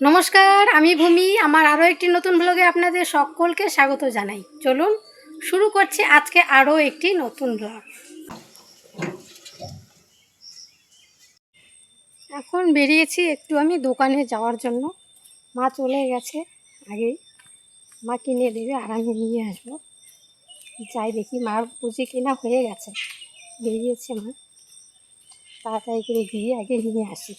নমস্কার, আমি ভূমি। আমার আরও একটি নতুন ব্লগে আপনাদের সকলকে স্বাগত জানাই। চলুন শুরু করছি আজকে আরও একটি নতুন ব্লগ এখন বেরিয়েছি একটু আমি দোকানে যাওয়ার জন্য। মা চলে গেছে আগেই। মা কিনে দেবে, আর আমি নিয়ে আসব। যাই দেখি মার বুঝি কিনা হয়ে গেছে। বেরিয়েছে মা। তাড়াতাড়ি করে গিয়ে আগে নিয়ে আসি।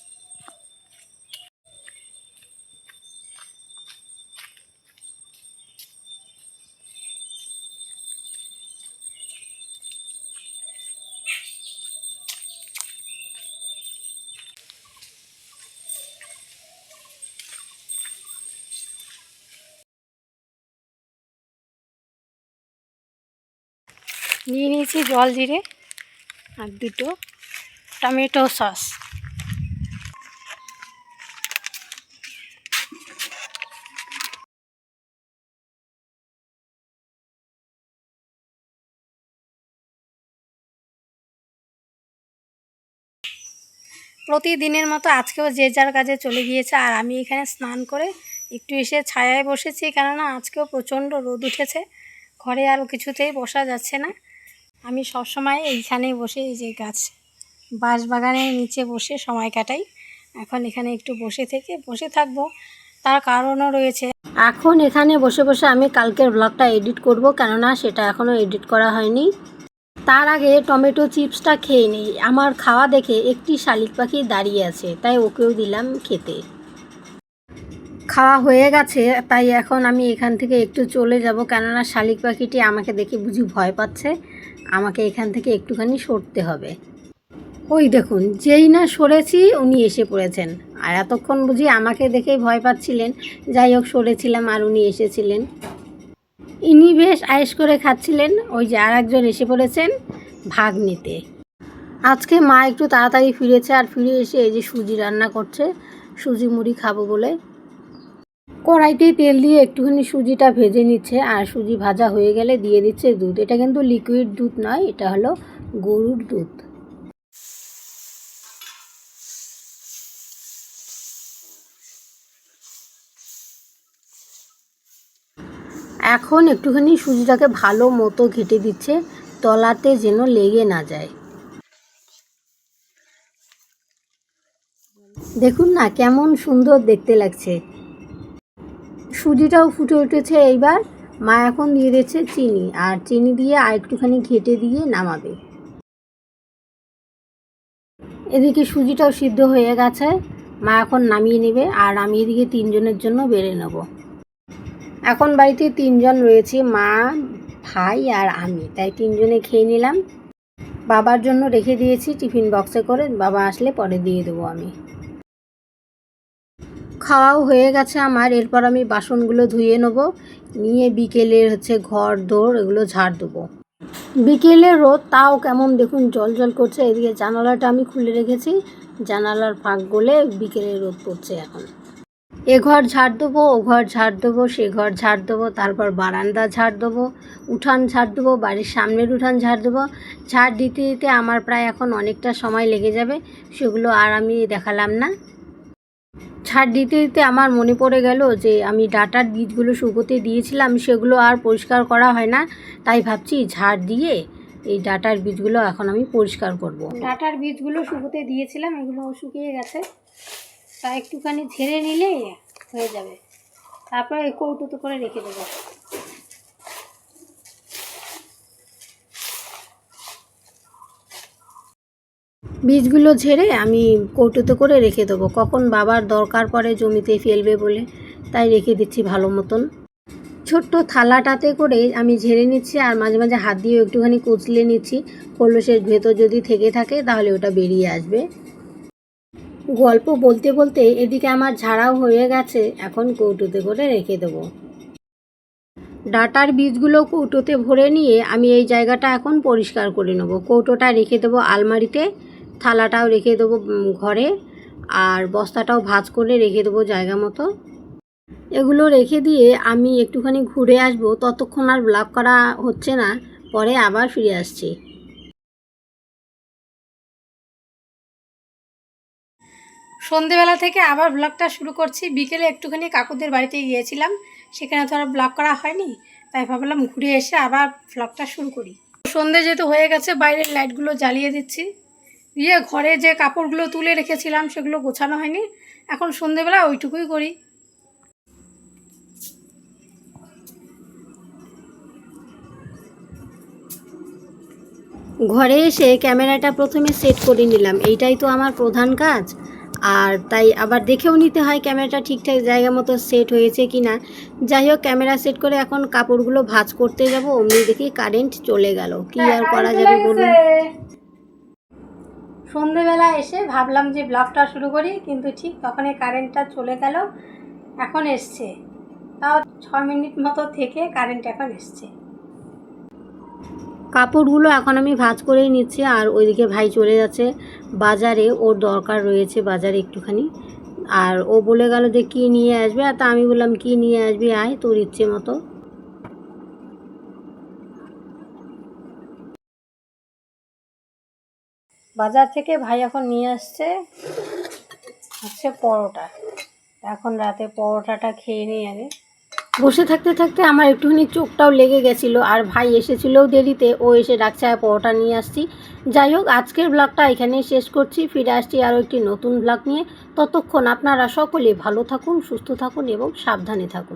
নিয়ে নিয়েছি জল জিরে আর দুটো টমেটো সস। প্রতিদিনের মতো আজকেও যে যার কাজে চলে গিয়েছে আর আমি এখানে স্নান করে একটু এসে ছায়ায় বসেছি কেননা আজকেও প্রচণ্ড রোদ উঠেছে। ঘরে আর কিছুতেই বসা যাচ্ছে না। আমি সবসময় এইখানেই বসে, এই যে গাছ বাঁশ বাগানের নিচে বসে সময় কাটাই। এখন এখানে একটু বসে থেকে, বসে থাকব। তার কারণও রয়েছে। এখন এখানে বসে বসে আমি কালকের ব্লগটা এডিট করব, কেননা সেটা এখনও এডিট করা হয়নি। তার আগে টমেটো চিপসটা খেয়ে নিই। আমার খাওয়া দেখে একটি শালিক পাখি দাঁড়িয়ে আছে, তাই ওকেও দিলাম খেতে। খাওয়া হয়ে গেছে, তাই এখন আমি এখান থেকে একটু চলে যাব। কেননা শালিক পাখিটি আমাকে দেখে বুঝি ভয় পাচ্ছে। আমাকে এখান থেকে একটুখানি সরতে হবে। ওই দেখুন, যেই না সরেছি উনি এসে পড়েছেন। আর এতক্ষণ বুঝি আমাকে দেখেই ভয় পাচ্ছিলেন। যাই হোক, সরেছিলাম আর উনি এসেছিলেন। ইনি বেশ আয়েস করে খাচ্ছিলেন। ওই যে আর একজন এসে পড়েছেন ভাগ নিতে। আজকে মা একটু তাড়াতাড়ি ফিরেছে আর ফিরে এসে এই যে সুজি রান্না করছে। সুজি মুড়ি খাব বলে। কড়াইতেই তেল দিয়ে একটুখানি সুজিটা ভেজে নিচ্ছে, আর সুজি ভাজা হয়ে গেলে দিয়ে দিচ্ছে দুধ। এটা কিন্তু লিকুইড দুধ নয়, এটা হলো গরুর দুধ। এখন একটুখানি সুজিটাকে ভালো মতো ঘেটে দিচ্ছে, তলাতে যেন লেগে না যায়। দেখুন না, কেমন সুন্দর দেখতে লাগছে। সুজিটাও ফুটে উঠেছে এইবার। মা এখন দিয়ে দিচ্ছে চিনি আর চিনি দিয়ে আর একটুখানি ঘেটে দিয়ে নামাবে। এদিকে সুজিটাও সিদ্ধ হয়ে গেছে। মা এখন নামিয়ে নেবে আর আমি এদিকে তিনজনের জন্য বেড়ে নেব। এখন বাড়িতে তিনজন রয়েছে, মা, ভাই আর আমি। তাই তিনজনে খেয়ে নিলাম। বাবার জন্য রেখে দিয়েছি টিফিন বক্সে করে। বাবা আসলে পরে দিয়ে দেবো আমি। খাওয়াও হয়ে গেছে আমার। এরপর আমি বাসনগুলো ধুয়ে নেব। নিয়ে বিকেলের হচ্ছে ঘর দৌড় এগুলো ঝাড় দেবো। বিকেলের রোদ, তাও কেমন দেখুন, জল জল করছে। এদিকে জানালাটা আমি খুলে রেখেছি। জানালার ফাঁক গলে বিকেলের রোদ পড়ছে এখন। এ ঘর ঝাড় দেবো, ও ঘর ঝাড় দেবো, সে ঘর ঝাড় দেবো, তারপর বারান্দা ঝাড় দেবো, উঠান ঝাড় দেবো, বাড়ির সামনের উঠান ঝাড় দেবো। ঝাড় দিতে দিতে আমার প্রায় এখন অনেকটা সময় লেগে যাবে, সেগুলো আর আমি দেখালাম না। ছাড় দিতে দিতে আমার মনে পড়ে গেল যে আমি ডাটার বীজগুলো শুকোতে দিয়েছিলাম, সেগুলো আর পরিষ্কার করা হয় না। তাই ভাবছি ঝাড় দিয়ে এই ডাটার বীজগুলো এখন আমি পরিষ্কার করব। ডাটার বীজগুলো শুকোতে দিয়েছিলাম, এগুলো শুকিয়ে গেছে। তা একটুখানি ঝেড়ে নিলে হয়ে যাবে। তারপরে কৌটুতো করে রেখে দেবো। বীজগুলো ঝেড়ে আমি কৌটোতে করে রেখে দেবো। কখন বাবার দরকার পড়ে জমিতে ফেলবে বলে, তাই রেখে দিচ্ছি ভালো মতন। ছোট্ট থালাটাতে করে আমি ঝেড়ে নিচ্ছি আর মাঝে মাঝে হাত দিয়ে একটুখানি কুচলে নিচ্ছি। কলসের ভেতর যদি থেকে থাকে, তাহলে ওটা বেরিয়ে আসবে। গল্প বলতে বলতে এদিকে আমার ঝাড়াও হয়ে গেছে, এখন কৌটোতে করে রেখে দেবো। ডাটার বীজগুলো কৌটোতে ভরে নিয়ে আমি এই জায়গাটা এখন পরিষ্কার করে নেব। কৌটোটা রেখে দেবো আলমারিতে। থালাটাও রেখে দেবো ঘরে। আর বস্তাটাও ভাঁজ করে রেখে দেবো জায়গা মতো। এগুলো রেখে দিয়ে আমি একটুখানি ঘুরে আসব। ততক্ষণ আর ব্লগ করা হচ্ছে না। পরে আবার ফিরে আসছি। সন্ধেবেলা থেকে আবার ব্লগটা শুরু করছি। বিকেলে একটুখানি কাকুদের বাড়িতে গিয়েছিলাম। সেখানে তো আর ব্লগ করা হয়নি। তাই ভাবলাম ঘুরে এসে আবার ব্লগটা শুরু করি। সন্ধে যেহেতু হয়ে গেছে, বাইরের লাইটগুলো জ্বালিয়ে দিচ্ছি। দিয়ে ঘরে যে কাপড়গুলো তুলে রেখেছিলাম সেগুলো গোছানো হয়নি। এখন সন্ধেবেলা ওইটুকুই করি। ঘরে এসে ক্যামেরাটা প্রথমে সেট করে নিলাম। এইটাই তো আমার প্রধান কাজ। আর তাই আবার দেখেও নিতে হয় ক্যামেরাটা ঠিকঠাক জায়গা মতো সেট হয়েছে কি না যাই হোক ক্যামেরা সেট করে এখন কাপড়গুলো ভাঁজ করতে যাব। অমনি দেখি কারেন্ট চলে গেল। কি আর করা যাবে বলুন? সন্ধেবেলা এসে ভাবলাম যে ব্লগটা শুরু করি, কিন্তু ঠিক তখনই কারেন্টটা চলে গেল, এখন এসছে। তাও ছ মিনিট মতো থেকে কারেন্ট এখন এসছে। কাপড়গুলো এখন আমি ভাঁজ করেই নিচ্ছি, আর ওইদিকে ভাই চলে যাচ্ছে। বাজারে ওর দরকার রয়েছে বাজারে একটুখানি। আর ও বলে গেল যে কী নিয়ে আসবে, আর তা আমি বললাম, কী নিয়ে আসবি? আয় তোর ইচ্ছে মতো। বাজার থেকে ভাই এখন নিয়ে আসছে হচ্ছে পরোটা। এখন রাতে পরোটাটা খেয়ে নিই আগে। বসে থাকতে থাকতে আমার একটুখানি চোখটাও লেগে গেছিল আর ভাই এসেছিল দেরিতে, ও এসে ডাকছে পরোটা নিয়ে আসছি। যাই হোক, আজকের ব্লগটা এখানেই শেষ করছি। ফিরে আসছি আরও একটি নতুন ব্লগ নিয়ে। ততক্ষণ আপনারা সকলে ভালো থাকুন, সুস্থ থাকুন এবং সাবধানে থাকুন।